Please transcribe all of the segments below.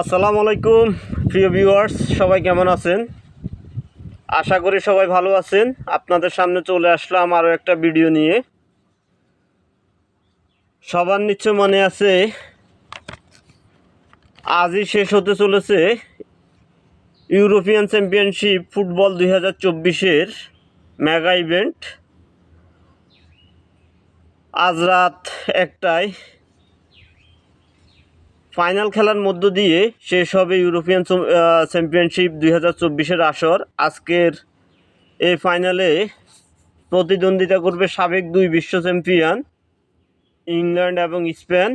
আসসালামু আলাইকুম, প্রিয় ভিউয়ার্স সবাই কেমন আছেন? আশা করি সবাই ভালো আছেন। আপনাদের সামনে চলে আসলাম আরও একটা ভিডিও নিয়ে। সবার নিশ্চয় মনে আছে, আজই শেষ হতে চলেছে ইউরোপিয়ান চ্যাম্পিয়নশিপ ফুটবল দুই হাজার চব্বিশের মেগা ইভেন্ট আজ রাত একটায় ফাইনাল খেলার মধ্য দিয়ে শেষ হবে ইউরোপিয়ান চ্যাম্পিয়নশিপ দুই হাজার চব্বিশের আসর। আজকের এই ফাইনালে প্রতিদ্বন্দ্বিতা করবে সাবেক দুই বিশ্ব চ্যাম্পিয়ন ইংল্যান্ড এবং স্পেন।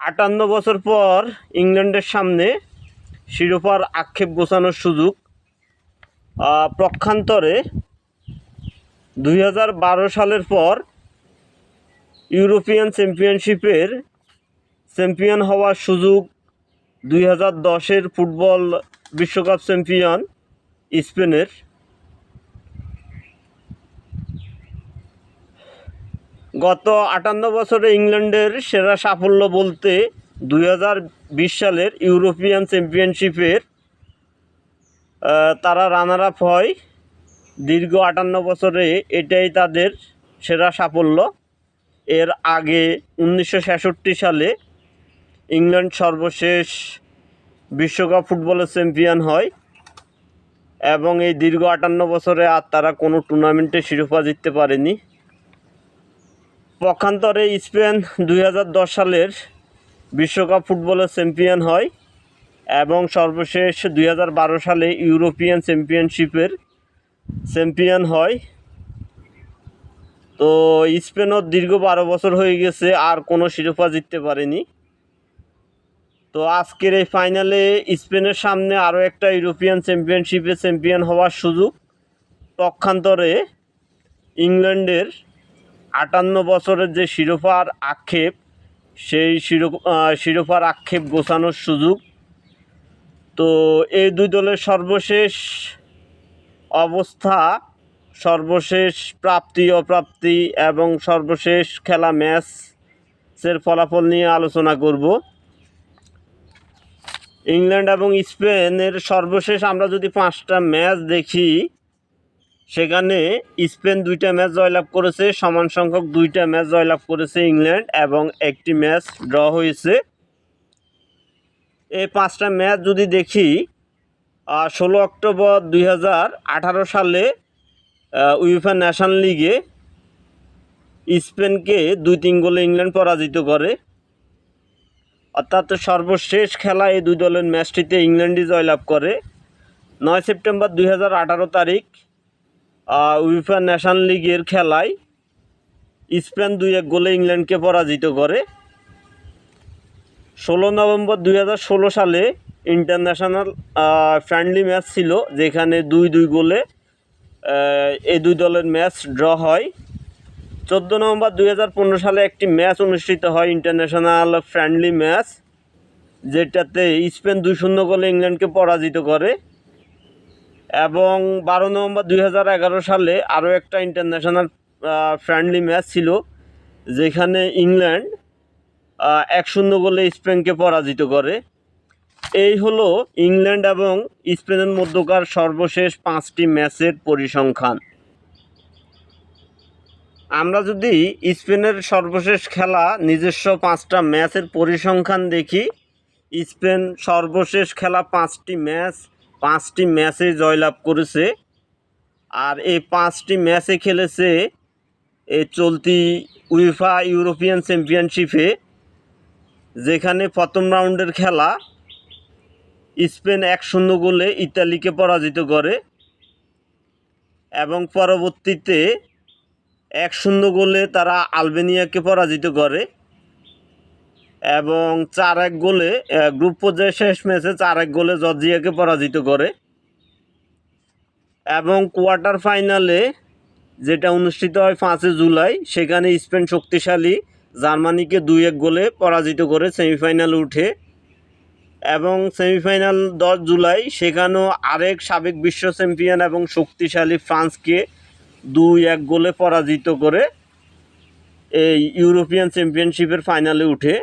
আটান্ন বছর পর ইংল্যান্ডের সামনে শিরোপার আক্ষেপ গোছানোর সুযোগ আহ, পক্ষান্তরে দুই সালের পর ইউরোপিয়ান চ্যাম্পিয়নশিপের চ্যাম্পিয়ন হওয়ার সুযোগ দুই হাজার দশের ফুটবল বিশ্বকাপ চ্যাম্পিয়ন স্পেনের। গত আটান্ন বছরে ইংল্যান্ডের সেরা সাফল্য বলতে দুই হাজার বিশ সালের ইউরোপিয়ান চ্যাম্পিয়নশিপের তারা রানার আপ হয়। দীর্ঘ আটান্ন বছরে এটাই তাদের সেরা সাফল্য। এর আগে উনিশশো ছেষট্টি সালে ইংল্যান্ড সর্বশেষ বিশ্বকাপ ফুটবলের চ্যাম্পিয়ন হয় এবং এই দীর্ঘ আটান্ন বছরে আর তারা কোনো টুর্নামেন্টে শিরোপা জিততে পারেনি। পক্ষান্তরে স্পেন দুই হাজার দশ সালের বিশ্বকাপ ফুটবলের চ্যাম্পিয়ন হয় এবং সর্বশেষ দুই হাজার বারো সালে ইউরোপিয়ান চ্যাম্পিয়নশিপের চ্যাম্পিয়ন হয়। তো স্পেনও দীর্ঘ বারো বছর হয়ে গেছে, আর কোনো শিরোপা জিততে পারেনি। তো আজকের এই ফাইনালে স্পেনের সামনে আরও একটা ইউরোপিয়ান চ্যাম্পিয়নশিপে চ্যাম্পিয়ন হওয়ার সুযোগ। পক্ষান্তরে ইংল্যান্ডের আটান্ন বছরের যে শিরোপার আক্ষেপ, সেই শিরোপার আক্ষেপ গোছানোর সুযোগ। তো এই দুই দলের সর্বশেষ অবস্থা, সর্বশেষ প্রাপ্তি, অপ্রাপ্তি এবং সর্বশেষ খেলা ম্যাচের ফলাফল নিয়ে আলোচনা করব। ইংল্যান্ড এবং স্পেনের সর্বশেষ আমরা যদি পাঁচটা ম্যাচ দেখি, সেখানে স্পেন দুইটা ম্যাচ জয়লাভ করেছে, সমান সংখ্যক দুইটা ম্যাচ জয়লাভ করেছে ইংল্যান্ড এবং একটি ম্যাচ ড্র হয়েছে। এই পাঁচটা ম্যাচ যদি দেখি ষোলো অক্টোবর দুই হাজার আঠারো সালে উইফা ন্যাশনাল লিগে স্পেনকে দুই তিন গোলে ইংল্যান্ড পরাজিত করে। অর্থাৎ সর্বশেষ খেলা এই দুই দলের ম্যাচটিতে ইংল্যান্ডই জয়লাভ করে। নয় সেপ্টেম্বর দুই হাজার আঠারো তারিখ উইফা ন্যাশনাল লিগের খেলায় স্পেন দুই এক গোলে ইংল্যান্ডকে পরাজিত করে। ষোলো নভেম্বর দুই হাজার ষোলো সালে ইন্টারন্যাশনাল ফ্রেন্ডলি ম্যাচ ছিল, যেখানে দুই দুই গোলে এই দুই দলের ম্যাচ ড্র হয়। চোদ্দ নভেম্বর দুই হাজার পনেরো সালে একটি ম্যাচ অনুষ্ঠিত হয় ইন্টারন্যাশনাল ফ্রেন্ডলি ম্যাচ, যেটাতে স্পেন দুই শূন্য গোলে ইংল্যান্ডকে পরাজিত করে। এবং বারো নভেম্বর দুই হাজার এগারো সালে আরও একটা ইন্টারন্যাশনাল ফ্রেন্ডলি ম্যাচ ছিল, যেখানে ইংল্যান্ড এক শূন্য গোলে স্পেনকে পরাজিত করে। এই হলো ইংল্যান্ড এবং স্পেনের মধ্যকার সর্বশেষ পাঁচটি ম্যাচের পরিসংখ্যান। আমরা যদি স্পেনের সর্বশেষ খেলা নিজস্ব পাঁচটা ম্যাচের পরিসংখ্যান দেখি, স্পেন সর্বশেষ খেলা পাঁচটি ম্যাচ, পাঁচটি ম্যাচে জয়লাভ করেছে। আর এই পাঁচটি ম্যাচে খেলেছে এই চলতি উইফা ইউরোপিয়ান চ্যাম্পিয়নশিপে, যেখানে প্রথম রাউন্ডের খেলা স্পেন এক শূন্য গোলে ইতালিকে পরাজিত করে এবং পরবর্তীতে এক শূন্য গোলে তারা আলবেনিয়াকে পরাজিত করে এবং চার এক গোলে গ্রুপ পর্যায়ে শেষ ম্যাচে চার এক গোলে জর্জিয়াকে পরাজিত করে এবং কোয়ার্টার ফাইনালে যেটা অনুষ্ঠিত হয় পাঁচই জুলাই, সেখানে স্পেন শক্তিশালী জার্মানিকে দুই এক গোলে পরাজিত করে সেমিফাইনালে উঠে এবং সেমিফাইনাল দশ জুলাই, সেখানেও আরেক সাবেক বিশ্ব চ্যাম্পিয়ন এবং শক্তিশালী ফ্রান্সকে দুই এক গোলে পরাজিত করে এই ইউরোপিয়ান চ্যাম্পিয়নশিপের ফাইনালে উঠে।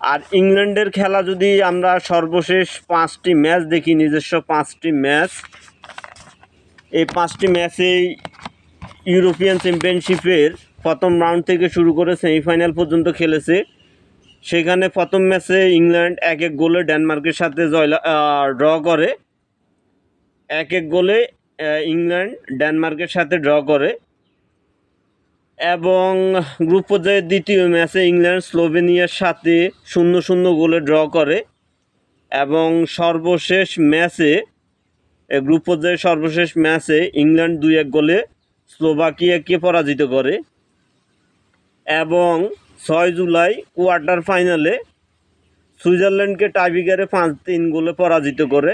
আর ইংল্যান্ডের খেলা যদি আমরা সর্বশেষ পাঁচটি ম্যাচ দেখি, নিজস্ব পাঁচটি ম্যাচ, এই পাঁচটি ম্যাচেই ইউরোপিয়ান চ্যাম্পিয়নশিপের প্রথম রাউন্ড থেকে শুরু করে সেমিফাইনাল পর্যন্ত খেলেছে। সেখানে প্রথম ম্যাচে ইংল্যান্ড এক এক গোলে ডেনমার্কের সাথে জয়লা ড্র করে। এক এক গোলে ইংল্যান্ড, ডেনমার্কের সাথে ড্র করে। এবং গ্রুপ পর্যায়ের দ্বিতীয় ম্যাচে ইংল্যান্ড, স্লোভেনিয়ার সাথে শূন্য শূন্য গোলে ড্র করে। এবং সর্বশেষ ম্যাচে গ্রুপ পর্যায়ের সর্বশেষ ম্যাচে ইংল্যান্ড দুই এক গোলে স্লোভাকিয়াকে পরাজিত করে। এবং ছয় জুলাই কোয়ার্টার ফাইনালে সুইজারল্যান্ডকে টাইবিগারে পাঁচ তিন গোলে পরাজিত করে।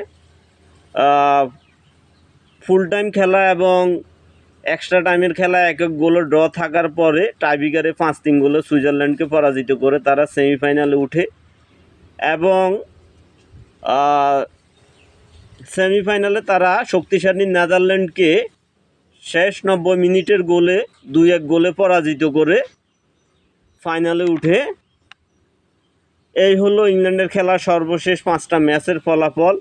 ফুল টাইম খেলা এবং এক্সট্রা টাইমের খেলা, এক এক গোলে ড্র থাকার পরে টাইবিগারে পাঁচ তিন গোলে সুইজারল্যান্ডকে পরাজিত করে তারা সেমিফাইনালে উঠে এবং সেমিফাইনালে তারা শক্তিশালী নেদারল্যান্ডকে শেষ নব্বই মিনিটের গোলে দুই এক গোলে পরাজিত করে ফাইনালে উঠে। এই হলো ইংল্যান্ডের খেলা সর্বশেষ পাঁচটা ম্যাচের ফলাফল।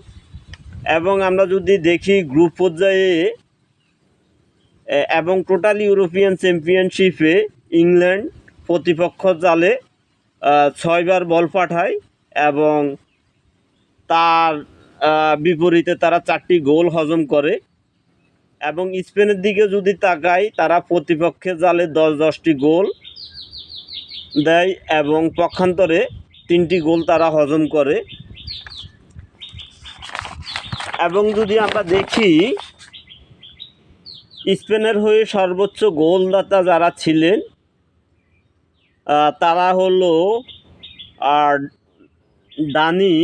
এবং আমরা যদি দেখি গ্রুপ পর্যায়ে এবং টোটাল ইউরোপিয়ান চ্যাম্পিয়নশিপে ইংল্যান্ড প্রতিপক্ষ জালে ছয়বার বল পাঠায় এবং তার বিপরীতে তারা চারটি গোল হজম করে। এবং স্পেনের দিকে যদি তাকাই, তারা প্রতিপক্ষের জালে দশ, দশটি গোল দেয় এবং পক্ষান্তরে তিনটি গোল তারা হজম করে। এবং যদি আমরা দেখি, স্পেনের হয়ে সর্বোচ্চ গোলদাতা যারা ছিলেন তারা হলো, আর ডানি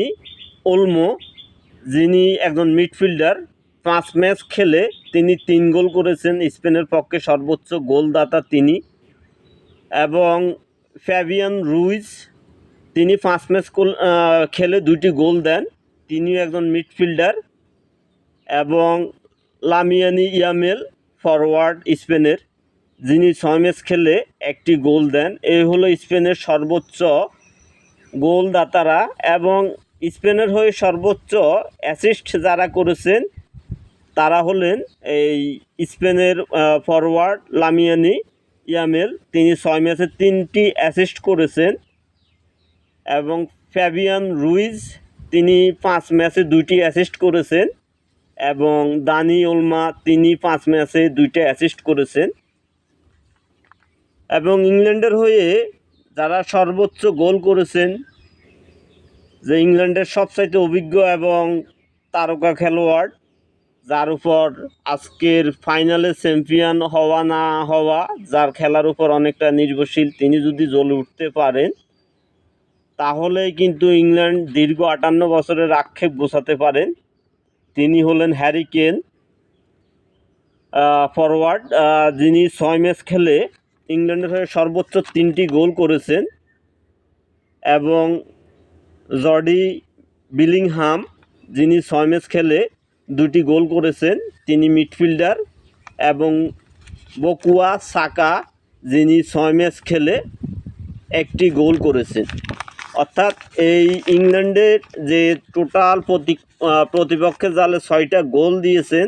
ওলমো, যিনি একজন মিডফিল্ডার। পাঁচ ম্যাচ খেলে তিনি তিন গোল করেছেন, স্পেনের পক্ষে সর্বোচ্চ গোলদাতা তিনি। এবং ফ্যাবিয়ান রুইজ, তিনি পাঁচ ম্যাচ খেলে দুইটি গোল দেন। তিনিও একজন মিডফিল্ডার। এবং লামিয়ানি ইয়ামেল ফরওয়ার্ড স্পেনের, যিনি ছয় ম্যাচ খেলে একটি গোল দেন। এই হলো স্পেনের সর্বোচ্চ গোলদাতারা এবং স্পেনের হয়ে সর্বোচ্চ অ্যাসিস্ট যারা করেছেন, তারা হলেন এই স্পেনের ফরওয়ার্ড লামিয়ানি ইয়ামেল। তিনি ছয় ম্যাচে তিনটি অ্যাসিস্ট করেছেন এবং ফ্যাবিয়ান রুইজ, তিনি পাঁচ ম্যাচে দুইটি অ্যাসিস্ট করেছেন। এবং দানি ওলমা তিনি পাঁচ ম্যাচে দুইটা অ্যাসিস্ট করেছেন। এবং ইংল্যান্ডের হয়ে যারা সর্বোচ্চ গোল করেছেন, যে ইংল্যান্ডের সবচাইতে অভিজ্ঞ এবং তারকা খেলোয়াড়, যার উপর আজকের ফাইনালে চ্যাম্পিয়ন হওয়া না হওয়া, যার খেলার উপর অনেকটা নির্ভরশীল, তিনি যদি জ্বলে উঠতে পারেন, তাহলেই কিন্তু ইংল্যান্ড দীর্ঘ আটান্ন বছরের আক্ষেপ গোছাতে পারেন। তিনি হলেন হ্যারি কেন ফরওয়ার্ড যিনি ছয় ম্যাচ খেলে ইংল্যান্ডের হয়ে সর্বোচ্চ তিনটি গোল করেছেন এবং জর্ডি বিলিংহাম, যিনি ছয় ম্যাচ খেলে দুটি গোল করেছেন, তিনি মিডফিল্ডার এবং বকুয়া সাকা, যিনি ছয় ম্যাচ খেলে একটি গোল করেছেন। অর্থাৎ এই ইংল্যান্ডের যে টোটাল প্রতি প্রতিপক্ষের জালে ছয়টা গোল দিয়েছেন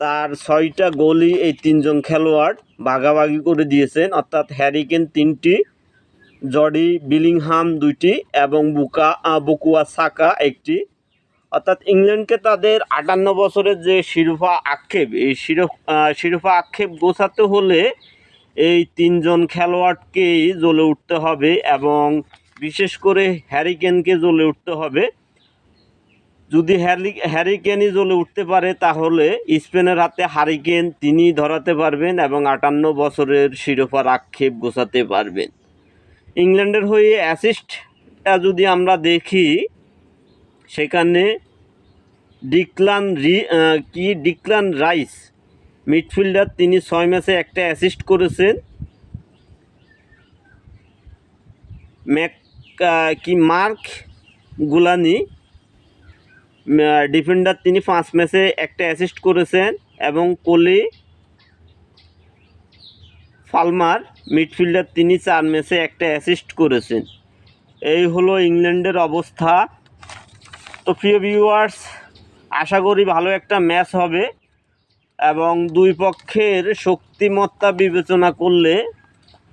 তার ছয়টা গোলই এই তিনজন খেলোয়াড় ভাগাভাগি করে দিয়েছেন। অর্থাৎ হ্যারিকেন তিনটি জডি বিলিংহাম দুইটি এবং বুকা বুকুয়া সাকা একটি। অর্থাৎ ইংল্যান্ডকে তাদের আটান্ন বছরের যে শিরোপা আক্ষেপ এই শিরো আহ, শিরোপা আক্ষেপ গোছাতে হলে এই তিনজন খেলোয়াড়কেই জ্বলে উঠতে হবে এবং বিশেষ করে হ্যারিকেনকে জ্বলে উঠতে হবে। যদি হ্যারি হ্যারিকেনই জ্বলে উঠতে পারে, তাহলে স্পেনের হাতে হারিকেন তিনি ধরাতে পারবেন এবং আটান্ন বছরের শিরোপার আক্ষেপ গোছাতে পারবেন। ইংল্যান্ডের হয়ে অ্যাসিস্টটা যদি আমরা দেখি, সেখানে ডিক্লান রি কি? ডিক্লান রাইস। মিডফিল্ডার তিনি ছয় ম্যাচে একটা অ্যাসিস্ট করেছেন। ম্যাক কি মার্ক গুলানি ডিফেন্ডার তিনি পাঁচ ম্যাচে একটা অ্যাসিস্ট করেছেন এবং কোলি ফালমার মিডফিল্ডার তিনি চার ম্যাচে একটা অ্যাসিস্ট করেছেন। এই হলো ইংল্যান্ডের অবস্থা। তো প্রিয় ভিউয়ার্স আশা করি ভালো একটা ম্যাচ হবে এবং দুই পক্ষের শক্তিমত্তা বিবেচনা করলে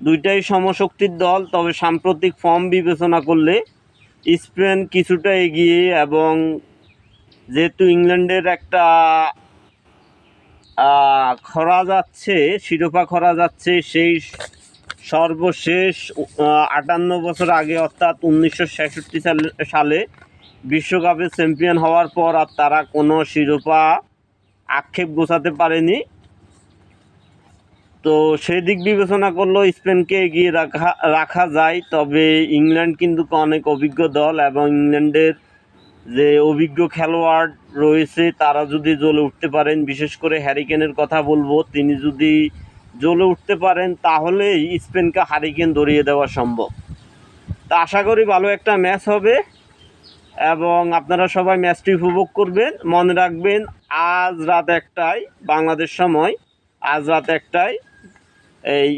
দুইটাই সমশক্তির দল, তবে সাম্প্রতিক ফর্ম বিবেচনা করলে স্পেন কিছুটা এগিয়ে এবং যেহেতু ইংল্যান্ডের একটা খরা যাচ্ছে, শিরোপা খরা যাচ্ছে, সেই সর্বশেষ আটান্ন বছর আগে অর্থাৎ উনিশশো ছেষট্টি সালে বিশ্বকাপে চ্যাম্পিয়ন হওয়ার পর আর তারা কোনো শিরোপা আক্ষেপ গোছাতে পারেনি। তো সেদিক বিবেচনা করলেও স্পেনকে এগিয়ে রাখা রাখা যায়। তবে ইংল্যান্ড কিন্তু অনেক অভিজ্ঞ দল এবং ইংল্যান্ডের যে অভিজ্ঞ খেলোয়াড় রয়েছে, তারা যদি জ্বলে উঠতে পারেন, বিশেষ করে হ্যারিকেনের কথা বলব, তিনি যদি জ্বলে উঠতে পারেন, তাহলেই স্পেনকে হারিকেন ধরিয়ে দেওয়া সম্ভব। তা আশা করি ভালো একটা ম্যাচ হবে এবং আপনারা সবাই ম্যাচটি উপভোগ করবেন, মনে রাখবেন, আজ রাত একটায়, বাংলাদেশ সময়, আজ রাত একটায়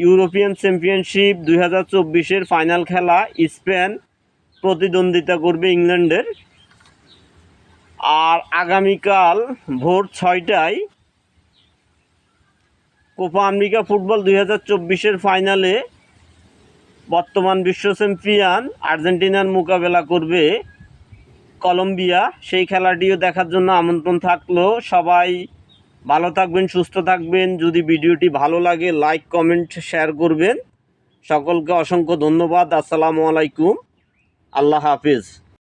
ইউরোপিয়ান চ্যাম্পিয়নশিপ দুই হাজার চব্বিশের ফাইনাল খেলা স্পেন প্রতিদ্বন্দ্বিতা করবে ইংল্যান্ডের। আর আগামীকাল ভোর ছয়টায় কোপা আমেরিকা ফুটবল দুই হাজার চব্বিশের ফাইনালে বর্তমান বিশ্ব চ্যাম্পিয়ন আর্জেন্টিনার মোকাবেলা করবে কলম্বিয়া। সেই খেলাটিও দেখার জন্য আমন্ত্রণ থাকল সবাই। ভালো থাকবেন, সুস্থ থাকবেন। যদি ভিডিওটি ভালো লাগে লাইক কমেন্ট শেয়ার করবেন। সকলকে অসংখ্য ধন্যবাদ। আসসালামু আলাইকুম। আল্লাহ হাফিজ।